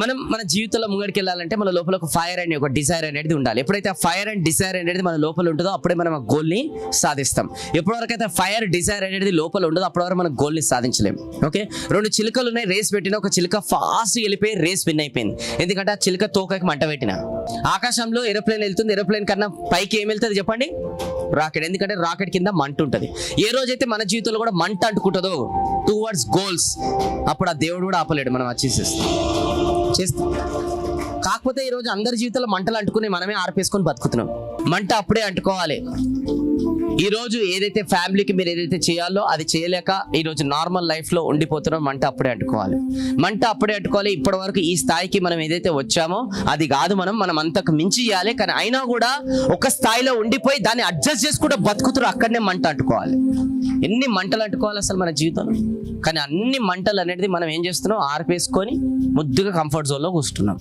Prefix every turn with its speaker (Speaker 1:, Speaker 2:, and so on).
Speaker 1: మనం మన జీవితంలో ముంగడికి వెళ్ళాలంటే మన లోపల ఒక ఫైర్ అండ్ ఒక డిజైర్ అనేది ఉండాలి. ఎప్పుడైతే ఫైర్ అండ్ డిజైర్ అనేది మన లోపల ఉంటుందో అప్పుడే మనం ఆ గోల్ని సాధిస్తాం. ఎప్పటివరకు అయితే ఫైర్ డిజైర్ అనేది లోపల ఉండదో అప్పటివరకు మనం గోల్ని సాధించలేం. ఓకే రెండు చిలుకలు ఉన్నాయి రేస్ పెట్టిన ఒక చిలుక ఫాస్ట్ వెళ్ళిపోయి రేస్ విన్ అయిపోయింది. ఎందుకంటే ఆ చిలుక తోకకి మంట పెట్టిన. ఆకాశంలో ఏరోప్లేన్ వెళ్తుంది ఏరోప్లేన్ కన్నా పైకి ఏం వెళ్తుంది చెప్పండి? రాకెట్ ఎందుకంటే రాకెట్ కింద మంట ఉంటుంది. ఏ రోజైతే మన జీవితంలో కూడా మంట అంటుకుంటుందో టువర్డ్స్ గోల్స్ అప్పుడు ఆ దేవుడు కూడా ఆపలేడు. మనం అచీవ్ చేస్తాం. కాకపోతే ఈరోజు అందరి జీవితంలో మంటలు అంటుకుని మనమే ఆర్పేసుకొని బతుకుతున్నాం. మంట అప్పుడే అంటుకోవాలి. ఈ రోజు ఏదైతే ఫ్యామిలీకి మీరు ఏదైతే చేయాలో అది చేయలేక ఈ రోజు నార్మల్ లైఫ్లో ఉండిపోతున్నాం మంట అప్పుడే అంటుకోవాలి. మంట అప్పుడే అంటుకోవాలి ఇప్పటి వరకు ఈ స్థాయికి మనం ఏదైతే వచ్చామో అది కాదు మనం మనం అంతకు మించి చేయాలి. కానీ అయినా కూడా ఒక స్థాయిలో ఉండిపోయి దాన్ని అడ్జస్ట్ చేసుకుంటూ బతుకుతురు అక్కడనే మంట అంటుకోవాలి. ఎన్ని మంటలు అంటుకోవాలి అసలు మన జీవితంలో? కానీ అన్ని మంటలు అనేది మనం ఏం చేస్తున్నాం ఆర్పేసుకొని ముద్దుగా కంఫర్ట్ జోన్లో కూర్చున్నాం.